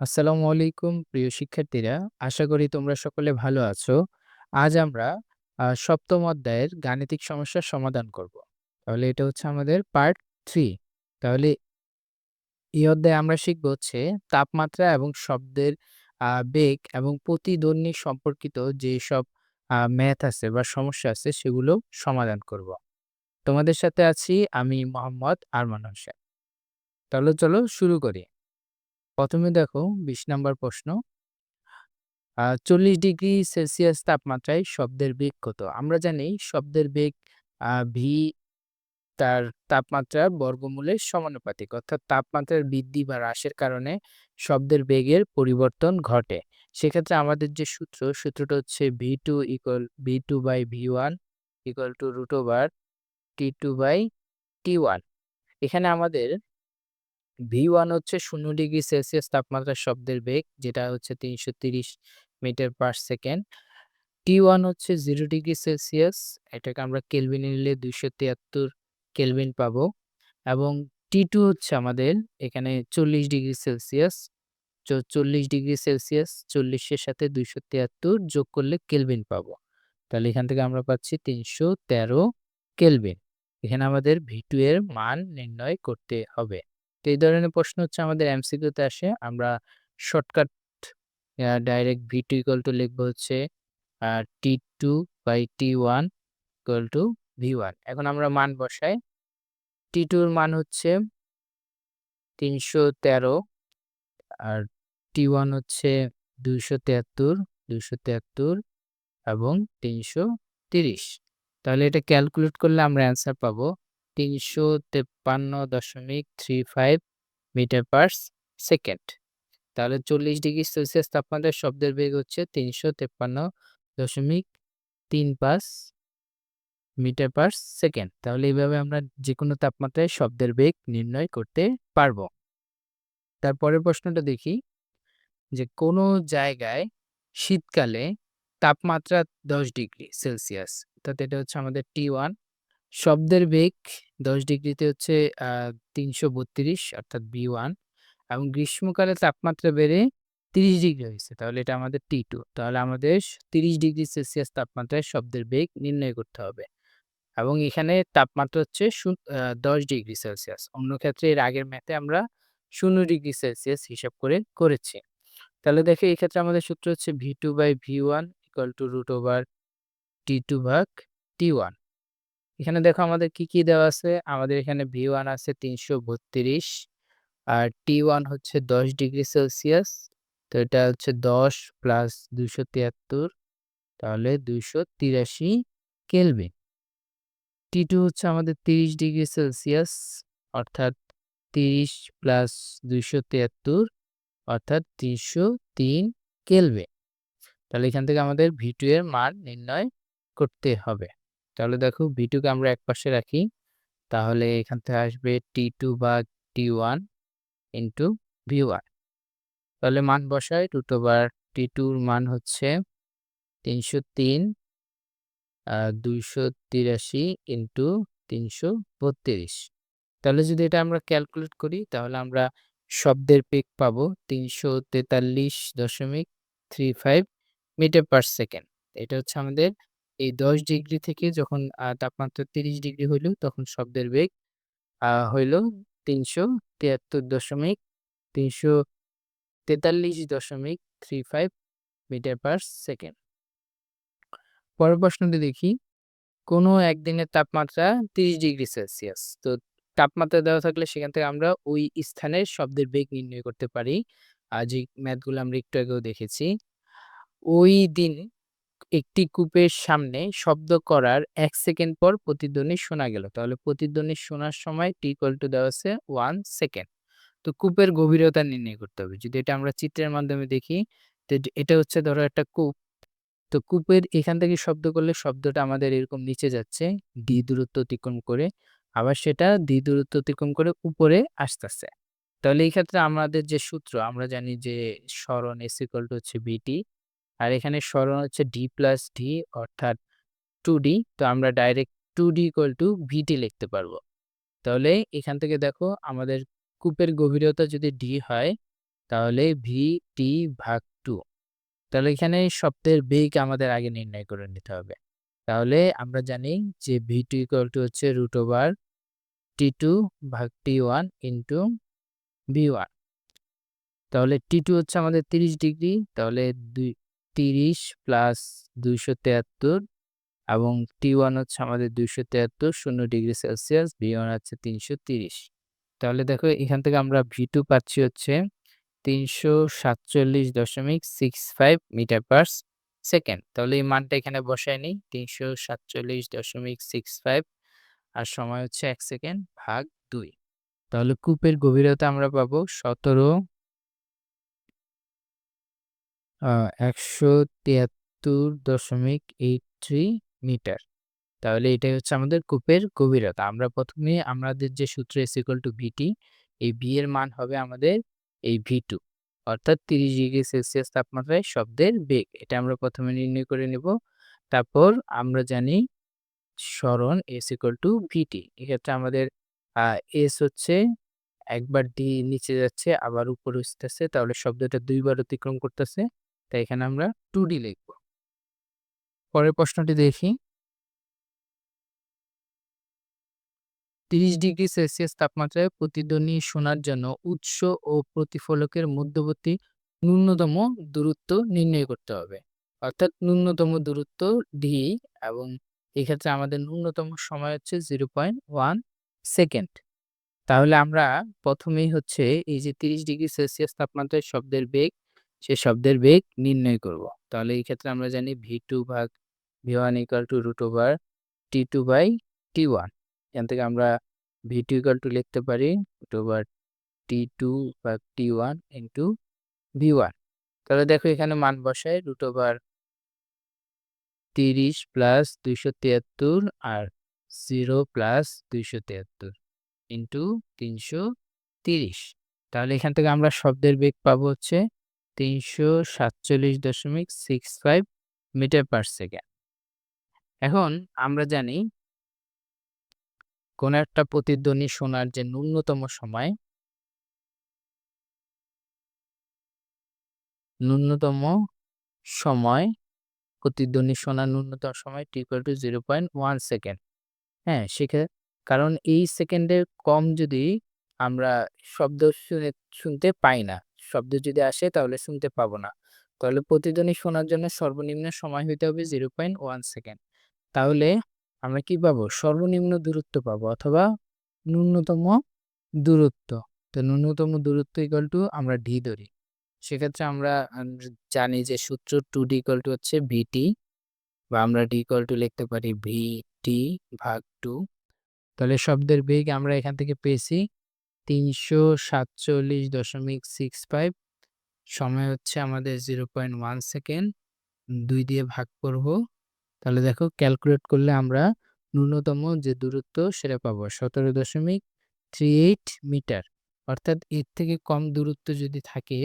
আসসালামু আলাইকুম, প্রিয় শিক্ষার্থীরা। আশা করি তোমরা সকলে ভালো আছো। আজ আমরা সপ্তম অধ্যায়ের গাণিতিক সমস্যার সমাধান করব। তাহলে এটা হচ্ছে আমাদের পার্ট থ্রি তাহলে এই অধ্যায়ে আমরা শিখব হচ্ছে তাপমাত্রা এবং শব্দের বেগ এবং প্রতিদ্বন্দ্বী সম্পর্কিত যেসব, আ ম্যাথ আছে বা সমস্যা আছে সেগুলো সমাধান করব। তোমাদের সাথে আছি আমি মোহাম্মদ আরমান হোসেন। তাহলে চলো শুরু করি। প্রথমে দেখো ২০ নাম্বার প্রশ্ন। ৪০ ডিগ্রি সেলসিয়াস তাপমাত্রায় শব্দের বেগ কত? আমরা জানি শব্দের বেগ ভি তার তাপমাত্রার বর্গমূলের সমানুপাতিক। অর্থাৎ তাপমাত্রার বৃদ্ধি বা হ্রাসের কারণে শব্দের বেগের পরিবর্তন ঘটে। সেক্ষেত্রে আমাদের যে সূত্র, সূত্রটা হচ্ছে v2 equal v2 by V one equal to root over T two by T one এখানে আমাদের V1 হচ্ছে শূন্য ডিগ্রি সেলসিয়াস তাপমাত্রার শব্দের বেগ, যেটা হচ্ছে ৩৩০ metre per second. T one হচ্ছে জিরো ডিগ্রি সেলসিয়াস, এটাকে আমরা কেলভিনে নিলে ২৭৩ কেলভিন পাবো এবং টি টু হচ্ছে আমাদের এখানে ৪০ ডিগ্রি সেলসিয়াস। চল্লিশ ডিগ্রি সেলসিয়াস চল্লিশের সাথে দুইশো তিয়াত্তর যোগ করলে কেলভিন পাবো। তাহলে এখান থেকে আমরা পাচ্ছি ৩১৩ কেলভিন। এখানে আমাদের ভি টু এর মান নির্ণয় করতে হবে। তো এই ধরনের প্রশ্ন হচ্ছে আমাদের এমসিকিউতে আসে। আমরা shortcut direct V2 equal to লিখব হচ্ছে T two by T one equal to V one এখন আমরা মান বসাই। টি টুর মান হচ্ছে ৩১৩ আর টি ওয়ান হচ্ছে ২৭৩, ২৭৩ এবং ৩৩০ তাহলে এটা ক্যালকুলেট করলে আমরা অ্যান্সার পাবো ৩৫৩.35 মিটার পার সেকেন্ড। তাহলে ৪০ ডিগ্রি সেলসিয়াস তাপমাত্রায় শব্দের বেগ হচ্ছে ৩৫৩.35 মিটার পার সেকেন্ড। তাহলে এইভাবে আমরা যেকোনো তাপমাত্রায় শব্দের বেগ নির্ণয় করতে পারব। তারপরের প্রশ্নটা দেখি যে কোনো জায়গায় শীতকালে তাপমাত্রা ১০ ডিগ্রি সেলসিয়াস অর্থাৎ এটা হচ্ছে আমাদের T1 শব্দের বেগ ১০ ডিগ্রিতে হচ্ছে তিনশো বত্রিশ অর্থাৎ বি ওয়ান এবং গ্রীষ্মকালে তাপমাত্রা বেড়ে ৩০ ডিগ্রি হয়েছে। তাহলে এটা আমাদের টি টু তাহলে আমাদের ৩০ ডিগ্রি সেলসিয়াস তাপমাত্রায় শব্দের বেগ নির্ণয় করতে হবে। এবং এখানে তাপমাত্রা হচ্ছে শু, আ ১০ ডিগ্রি সেলসিয়াস। অন্য ক্ষেত্রে এর আগের ম্যাথে আমরা শূন্য ডিগ্রি সেলসিয়াস হিসাব করে করেছি। তাহলে দেখো এই ক্ষেত্রে আমাদের সূত্র হচ্ছে V two by V one equal to root over T2 ভাগ T1 এখানে দেখো আমাদের কি, কি দেওয়া আছে? আমাদের এখানে ভি ওয়ান আছে ৩৩২ আর টি ওয়ান হচ্ছে ১০ ডিগ্রি সেলসিয়াস। তো এটা হচ্ছে ১০ প্লাস ২৭৩ তাহলে ২৮৩ কেলভিন। T2 হচ্ছে আমাদের ৩০ ডিগ্রি সেলসিয়াস অর্থাৎ ৩০ প্লাস ২৭৩ অর্থাৎ তিনশো তিন কেলবে তাহলে এখান থেকে আমাদের V2 এর মান নির্ণয় করতে হবে। তাহলে দেখো V2 কে আমরা একপাশে রাখি। তাহলে এখান থেকে আসবে T2 ভাগ T1 ইনটু V1 তাহলে মান বসাই রুট ওভার T2 এর মান হচ্ছে ৩০৩ আ ২৮৩ তিনশো ৩৩২ তাহলে যদি এটা আমরা ক্যালকুলেট করি, তাহলে আমরা শব্দের বেগ পাবো ৩৪৩.35 মিটার পার সেকেন্ড। এটা হচ্ছে আমাদের এই ১০ ডিগ্রি থেকে যখন, আ তাপমাত্রা ৩০ ডিগ্রি হইল, তখন শব্দের বেগ, আ হইল ৩৭৩.৩৪৩.35 মিটার পার সেকেন্ড। পরের প্রশ্নটি দেখি। কোনো একদিনের তাপমাত্রা ৩০ ডিগ্রি সেলসিয়াস। তো তাপমাত্রা দেওয়া থাকলে সেখান থেকে আমরা ওই স্থানের শব্দের বেগ নির্ণয় করতে পারি। আর যে ম্যাথগুলো আমরা একটু আগেও দেখেছি। ওই দিন একটি কূপের সামনে শব্দ করার এক সেকেন্ড পর প্রতিধ্বনি শোনা গেল। তাহলে প্রতিধ্বনি শোনার সময় t ইকুয়াল টু দেওয়া আছে ওয়ান সেকেন্ড। তো কূপের গভীরতা নির্ণয় করতে হবে। যদি এটা আমরা চিত্রের মাধ্যমে দেখি, তো এটা হচ্ছে ধরো একটা কূপ। তো কূপের এখান থেকে শব্দ করলে শব্দটা আমাদের এরকম নিচে যাচ্ছে d দূরত্ব অতিক্রম করে। আবার সেটা d দূরত্ব অতিক্রম করে উপরে আসতেছে। তাহলে এই ক্ষেত্রে আমাদের যে সূত্র আমরা জানি যে সরণ s ইকুয়াল টু হচ্ছে vt আর এখানে সরণ হচ্ছে ডি প্লাস ডি অর্থাৎ 2d তো আমরা direct two D equal to vt লিখতে পারব। তাহলে এখান থেকে দেখো আমাদের কূপের গভীরতা যদি ডি হয়, তাহলে ভি টি ভাগ টু তাহলে এখানে শব্দের বেগ আমাদের আগে নির্ণয় করে নিতে হবে। তাহলে আমরা জানি যে ভি টু ইকুয়াল টু হচ্ছে রুট ওভার টি টু ভাগ T one into V one তাহলে টি টু হচ্ছে আমাদের তিরিশ ডিগ্রি, তাহলে দুই তিরিশ প্লাস দুইশো তেহাত্তর এবং টি ওয়ান হচ্ছে আমাদের দুইশো তেহাত্তর শূন্য ডিগ্রি সেলসিয়াস ভি ওয়ান হচ্ছে তিনশো তিরিশ। তাহলে দেখো এখান থেকে আমরা ভি টু পাচ্ছি হচ্ছে তিনশো সাতচল্লিশ দশমিক six five metre per second তাহলে এই মানটা এখানে বসায় নিই, তিনশো সাতচল্লিশ দশমিক সিক্স ফাইভ আর সময় হচ্ছে এক সেকেন্ড ভাগ দুই। তাহলে কূপের গভীরতা আমরা পাবো সতেরো একশো তিয়াত্তর দশমিক এইট থ্রি মিটার। তাহলে এটাই হচ্ছে আমাদের কূপের গভীরতা। আমরা প্রথমে আমাদের যে সূত্র এস ইকুয়াল টু ভিটি এই ভি এর মান হবে আমাদের এই ভি টু অর্থাৎ তিরিশ ডিগ্রি সেলসিয়াস তাপমাত্রায় শব্দের বেগ। এটা আমরা প্রথমে নির্ণয় করে নেব। তারপর আমরা জানি স্মরণ এস ইকুয়াল টু ভিটি এক্ষেত্রে আমাদের এস হচ্ছে একবার ডি নিচে যাচ্ছে, আবার উপরে উঠতেছে তাহলে শব্দটা দুইবার অতিক্রম করতেছে। তাই এখানে আমরা টু ডি লিখব। পরের প্রশ্নটি দেখি। তিরিশ ডিগ্রি সেলসিয়াস তাপমাত্রায় প্রতিধ্বনি শোনার জন্য উৎস ও প্রতিফলকের মধ্যবর্তী ন্যূনতম দূরত্ব নির্ণয় করতে হবে। অর্থাৎ ন্যূনতম দূরত্ব ডি এবং এক্ষেত্রে আমাদের ন্যূনতম সময় হচ্ছে জিরো পয়েন্ট ওয়ান সেকেন্ড তাহলে আমরা প্রথমেই হচ্ছে এই যে তিরিশ ডিগ্রি সেলসিয়াস তাপমাত্রায় শব্দের বেগ সে শব্দের বেগ নির্ণয় করব। তাহলে এই ক্ষেত্রে আমরা জানি ভি টু ভাগ V one equal to root over T two by T one এখান থেকে আমরা ভি টু ইকাল টু লিখতে পারি রুট ওভার টি টু ভাগ T one into V one তাহলে দেখো এখানে মান বসায় রুট ওভার তিরিশ প্লাস দুইশো তিয়াত্তর আর জিরো প্লাস দুইশো তিয়াত্তর ইন্টু তিনশো তিরিশ। তাহলে এখান থেকে আমরা শব্দের বেগ পাবো হচ্ছে তিনশো সাতচল্লিশ দশমিক six five metre per second. এখন আমরা জানি কোন একটা প্রতিধ্বনি শোনার যে ন্যূনতম সময় ন্যূনতম সময়, প্রতিধ্বনি শোনার ন্যূনতম সময় T equal to zero point one second হ্যাঁ সেক্ষেত্রে কারণ এই সেকেন্ডের কম যদি আমরা শব্দ শুনে, শুনতে পাই না শব্দ যদি আসে তাহলে শুনতে পাবো না। তাহলে প্রতিধ্বনি শোনার জন্য সর্বনিম্ন সময় হইতে হবে জিরো পয়েন্ট ওয়ান সেকেন্ড। তাহলে আমরা কি পাবো? সর্বনিম্ন দূরত্ব পাবো অথবা ন্যূনতম দূরত্ব। তো ন্যূনতম দূরত্ব ইকাল টু আমরা ডি ধরি। সেক্ষেত্রে আমরা জানি যে সূত্র টু ডি ইকাল টু হচ্ছে ভিটি বা আমরা ডি ইকাল টু লিখতে পারি ভি টি ভাগ টু তাহলে শব্দের বেগ আমরা এখান থেকে পেয়েছি তিনশো সাতচল্লিশ দশমিক সিক্স ফাইভ সময় হচ্ছে আমাদের জিরো পয়েন্ট ওয়ান সেকেন্ড দুই দিয়ে ভাগ করব। তাহলে দেখো ক্যালকুলেট করলে আমরা ন্যূনতম যে দূরত্ব সেটা পাবো সতেরো দশমিক থ্রি এইট মিটার। অর্থাৎ এর থেকে কম দূরত্ব যদি থাকে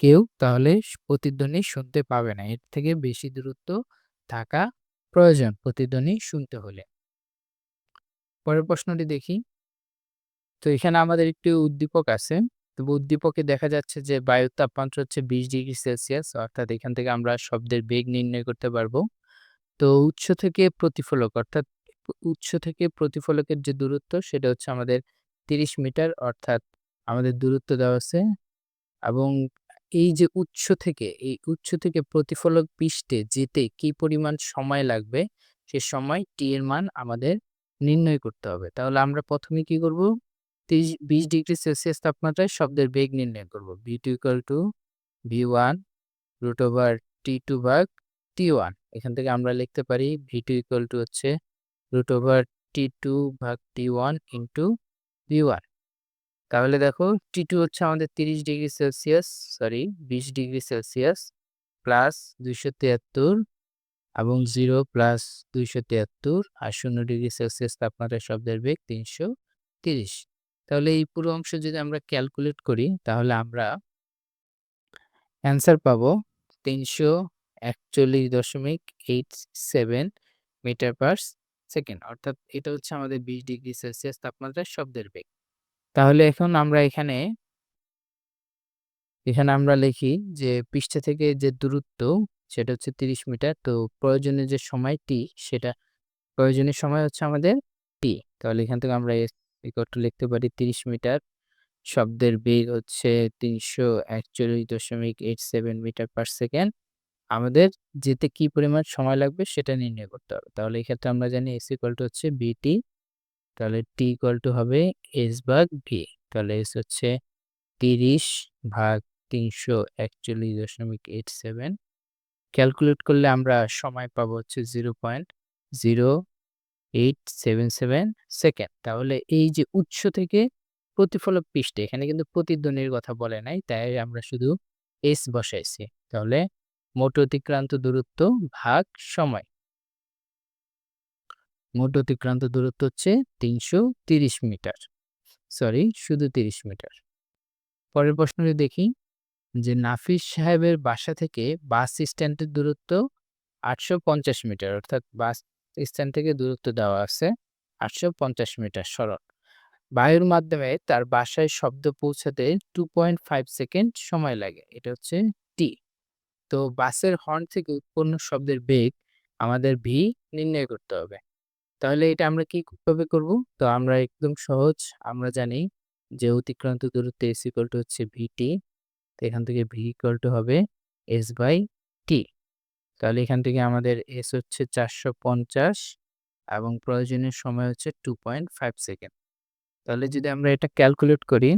কেউ, তাহলে প্রতিধ্বনি শুনতে পাবে না। এর থেকে বেশি দূরত্ব থাকা প্রয়োজন প্রতিধ্বনি শুনতে হলে। পরের প্রশ্নটি দেখি। তো এখানে আমাদের একটি উদ্দীপক আছে। তো উদ্দীপকে দেখা যাচ্ছে যে, বায়ুর তাপমাত্রা হচ্ছে বিশ ডিগ্রি সেলসিয়াস, অর্থাৎ এখান থেকে আমরা শব্দের বেগ নির্ণয় করতে পারব। তো উৎস থেকে প্রতিফলক, অর্থাৎ উৎস থেকে প্রতিফলকের যে দূরত্ব, সেটা হচ্ছে আমাদের তিরিশ মিটার, অর্থাৎ আমাদের দূরত্ব দেওয়া আছে। এবং এই যে উৎস থেকে, এই উৎস থেকে প্রতিফলক পৃষ্ঠে যেতে কি পরিমাণ সময় লাগবে, সে সময় টি এর মান আমাদের নির্ণয় করতে হবে। তাহলে আমরা প্রথমে কি করব? তিরিশ, বিশ ডিগ্রি সেলসিয়াস তাপমাত্রায় শব্দের বেগ নির্ণয় করব। V two equal to V one root over T two ভাগ টি ওয়ান এখান থেকে আমরা লিখতে পারি ভি টু ইকুয়াল টু হচ্ছে রুট ওভার টি টু ভাগ T one into V one তাহলে দেখো টি টু হচ্ছে আমাদের তিরিশ ডিগ্রি সেলসিয়াস সরি বিশ ডিগ্রি সেলসিয়াস প্লাস দুইশো তিয়াত্তর এবং জিরো প্লাস দুইশো তিয়াত্তর আর শূন্য ডিগ্রি সেলসিয়াস তাপমাত্রায় শব্দের বেগ তিনশো তিরিশ। তাহলে এই পুরো অংশ যদি আমরা ক্যালকুলেট করি, তাহলে আমরা অ্যান্সার পাবো তিনশো একচল্লিশ দশমিক eight seven metre per second অর্থাৎ এটা হচ্ছে আমাদের বিশ ডিগ্রি সেলসিয়াস তাপমাত্রায় শব্দের বেগ তাহলে এখন আমরা এখানে এখানে আমরা লিখি যে পৃষ্ঠা থেকে যে দূরত্ব, সেটা হচ্ছে ৩০ মিটার। তো প্রয়োজনীয় যে সময় টি সেটা, প্রয়োজনীয় সময় হচ্ছে আমাদের টি। তাহলে এখান থেকে আমরা টু লিখতে পারি ৩০ মিটার। শব্দের বেগ হচ্ছে ৩৪১.87 মিটার পার সেকেন্ড। আমাদের যেতে কি পরিমাণ সময় লাগবে সেটা নির্ণয় করতে হবে। তাহলে এই ক্ষেত্রে আমরা জানি s ইকুয়াল টু হচ্ছে বিটি। তাহলে টি ইকুয়াল টু হবে এস ভাগ ভি। তাহলে এস হচ্ছে ৩০ ভাগ ৩৪১.87 ক্যালকুলেট করলে আমরা সময় পাবো হচ্ছে 0.0877 সেকেন্ড। তাহলে এই যে উৎস থেকে প্রতিফলক পৃষ্ঠে, এখানে কিন্তু কথা বলে নাই। তাই আমরা শুধু এস বসাইছি। তাহলে মোট অতিক্রান্ত দূরত্ব ভাগ সময়। মোট অতিক্রান্ত দূরত্ব হচ্ছে ৩৩০ মিটার। সরি, শুধু ৩০ মিটার। পরের প্রশ্নটি দেখি, যে নাফিস সাহেবের বাসা থেকে বাস স্ট্যান্ডের দূরত্ব ৮৫০ মিটার, অর্থাৎ বাস স্ট্যান্ড থেকে দূরত্ব দেওয়া আছে ৮৫০ মিটার সরল। বায়ুর মাধ্যমে তার বাসায় শব্দ পৌঁছাতে 2.5 সেকেন্ড সময় লাগে। এটা হচ্ছে টি। তো বাসের হর্ন থেকে উৎপন্ন শব্দের বেগ আমাদের ভি নির্ণয় করতে হবে। তাহলে এটা আমরা কি কীভাবে করব? তো আমরা একদম সহজ, আমরা জানি যে অতিক্রান্ত দূরত্ব এস ইকুয়াল টু হচ্ছে ভিটি। তো এখান থেকে ভি ইকুয়াল টু হবে এস বাই টি। তাহলে এখান থেকে আমাদের এস হচ্ছে ৪৫০ এবং প্রয়োজনীয় সময় হচ্ছে 2.5 সেকেন্ড। তাহলে যদি আমরা এটা ক্যালকুলেট করি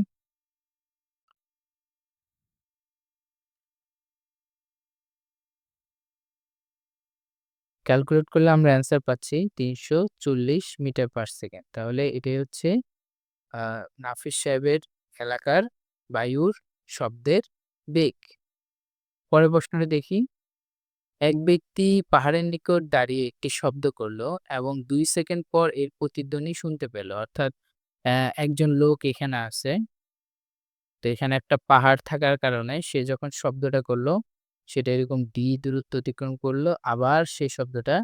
ক্যালকুলেট করলে আমরা অ্যান্সার পাচ্ছি ৩৪০ মিটার পার সেকেন্ড। তাহলে এটাই হচ্ছে নাফিস সাহেবের এলাকার বায়ুর শব্দের বেগ। পরের প্রশ্নটা দেখি। এক ব্যক্তি পাহাড়ের নিকট দাঁড়িয়ে একটি শব্দ করল এবং দুই সেকেন্ড পর এর প্রতিধ্বনি শুনতে পেল। অর্থাৎ অ্যা একজন লোক এখানে আছে। তো এখানে একটা পাহাড় থাকার কারণে সে যখন শব্দটা করল সেটা এরকম ডি দূরত্ব অতিক্রম করল, আবার সেই শব্দটা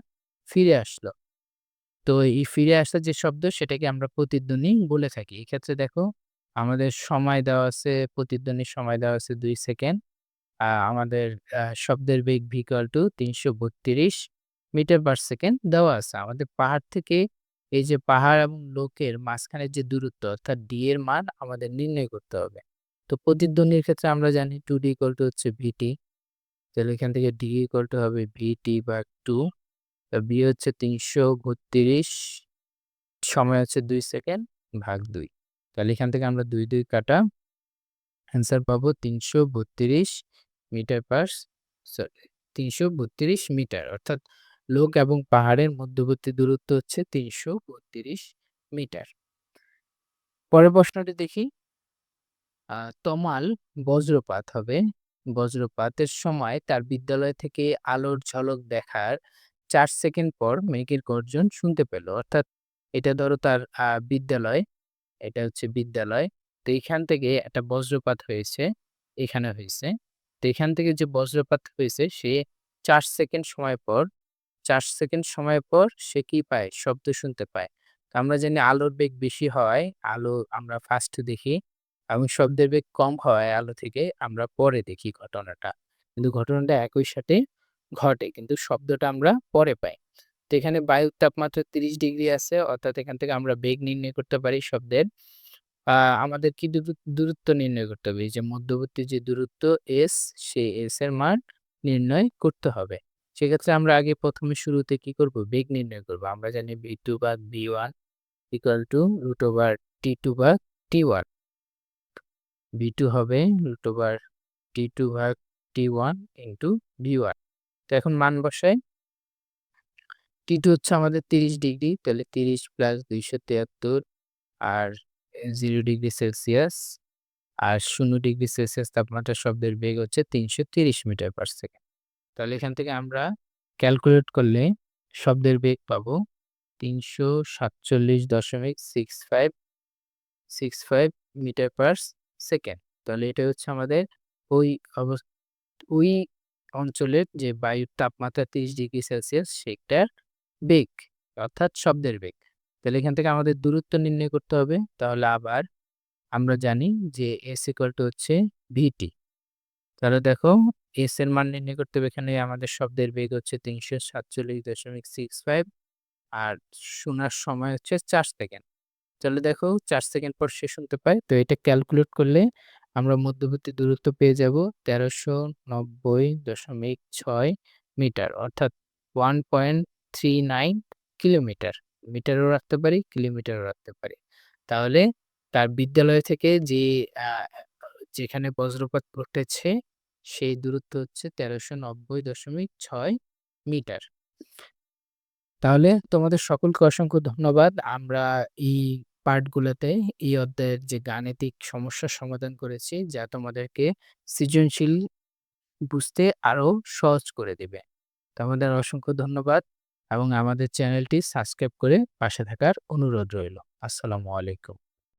ফিরে আসলো। তো এই ফিরে আসা যে শব্দ সেটাকে আমরা প্রতিধ্বনি বলে থাকি। এক্ষেত্রে দেখো আমাদের সময় দেওয়া আছে, প্রতিধ্বনির সময় দেওয়া আছে দুই সেকেন্ড। আমাদের শব্দের বেগ V equal to ৩৩২ metre per second দেওয়া আছে। আমাদের পাহাড় থেকে এই যে পাহাড় এবং লোকের মাঝখানের যে দূরত্ব অর্থাৎ ডি এর মান আমাদের নির্ণয় করতে হবে। তো প্রতিধ্বনির ক্ষেত্রে আমরা জানি 2d ইকুয়াল টু হচ্ছে ভিটি। তাহলে এখান থেকে ডি ইকুয়াল টু হবে ভিটি ভাগ 2 বি হচ্ছে ৩৩২ সময় হচ্ছে দুই সেকেন্ড ভাগ দুই তাহলে এখান থেকে আমরা ২, ২ কাটা অ্যান্সার পাবো ৩৩২ মিটার পার সরি ৩৩২ মিটার অর্থাৎ লোক এবং পাহাড়ের মধ্যবর্তী দূরত্ব হচ্ছে ৩৩২ মিটার। পরের প্রশ্নটি দেখি। তমাল বজ্রপাত হবে। বজ্রপাতের সময় তার বিদ্যালয় থেকে আলোর ঝলক দেখার ৪ সেকেন্ড পর মেঘের গর্জন শুনতে পেল। অর্থাৎ এটা ধরো তার বিদ্যালয়, এটা হচ্ছে বিদ্যালয়। তো এখান থেকে একটা বজ্রপাত হয়েছে, এখানে হইছে। তো এখান থেকে যে বজ্রপাত হয়েছে, সে চার সেকেন্ড সময় পর, চার সেকেন্ড সময় পর সে কি পায়? শব্দ শুনতে পায়। তো আমরা জানি আলোর বেগ বেশি হওয়ায় আলো আমরা ফার্স্ট দেখি এবং শব্দের বেগ কম হওয়ায় আলো থেকে, আমরা পরে দেখি ঘটনাটা। কিন্তু ঘটনাটা একই সাথে ঘটে, কিন্তু শব্দটা আমরা পরে পাই। তো এখানে বায়ুর তাপমাত্রা ৩০ ডিগ্রি আছে, অর্থাৎ এখান থেকে আমরা বেগ নির্ণয় করতে পারি শব্দের। আমাদের কি দূর দূরত্ব নির্ণয় করতে হবে? এই যে মধ্যবর্তী যে দূরত্ব এস, সেই এস এর মান নির্ণয় করতে হবে। সেক্ষেত্রে আমরা আগে প্রথমে শুরুতে কি করব? বেগ নির্ণয় করব। আমরা জানি v2 ভাগ v1 equal to root over t2 ভাগ t1 v2 হবে রুট ওভার t2 ভাগ t1 ইনটু v1 তো এখন মান বসাই। টি টু হচ্ছে আমাদের ৩০ ডিগ্রি তাহলে ৩০ প্লাস ২৭৩ আর 0 ডিগ্রি সেলসিয়াস আর শূন্য ডিগ্রি সেলসিয়াস তাপমাত্রা শব্দের বেগ হচ্ছে ৩৩০ মিটার পার সেকেন্ড। তাহলে এখান থেকে আমরা ক্যালকুলেট করলে শব্দের বেগ পাবো ৩৪৭.65 65 মিটার পার সেকেন্ড। তাহলে এটা হচ্ছে আমাদের ওই অবস, ওই অঞ্চলের যে বায়ুর তাপমাত্রা ৩০ ডিগ্রি সেলসিয়াস সেটার বেগ, অর্থাৎ শব্দের বেগ। তাহলে এখান থেকে আমাদের দূরত্ব নির্ণয় করতে হবে। তাহলে আবার আমরা জানি যে এস ইকুয়াল টু হচ্ছে ভিটি। তাহলে দেখো এস এর মান নির্ণয় করতে হবে এখানে আমাদের শব্দের বেগ হচ্ছে ৩৪৭.65 আর শোনার সময় হচ্ছে চার সেকেন্ড। তাহলে দেখো চার সেকেন্ড পর সে শুনতে পায়। তো এটা ক্যালকুলেট করলে আমরা মধ্যবর্তী দূরত্ব পেয়ে যাব ১৩৯০.৬ মিটার, অর্থাৎ 1.39 কিলোমিটার। মিটারেও রাখতে পারি, কিলোমিটারেও রাখতে পারি। তাহলে তার বিদ্যালয় থেকে যে যেখানে বজ্রপাত ঘটেছে সেই দূরত্ব হচ্ছে ১৩৯০.৬ মিটার। তাহলে তোমাদের সকলকে অসংখ্য ধন্যবাদ। আমরা এই পার্টগুলোতে এই অধ্যায়ের যে গাণিতিক সমস্যার সমাধান করেছি যা তোমাদেরকে সৃজনশীল বুঝতে আরও সহজ করে দিবে। তোমাদের অসংখ্য ধন্যবাদ এবং আমাদের চ্যানেলটি সাবস্ক্রাইব করে পাশে থাকার অনুরোধ রইল। আসসালামু আলাইকুম।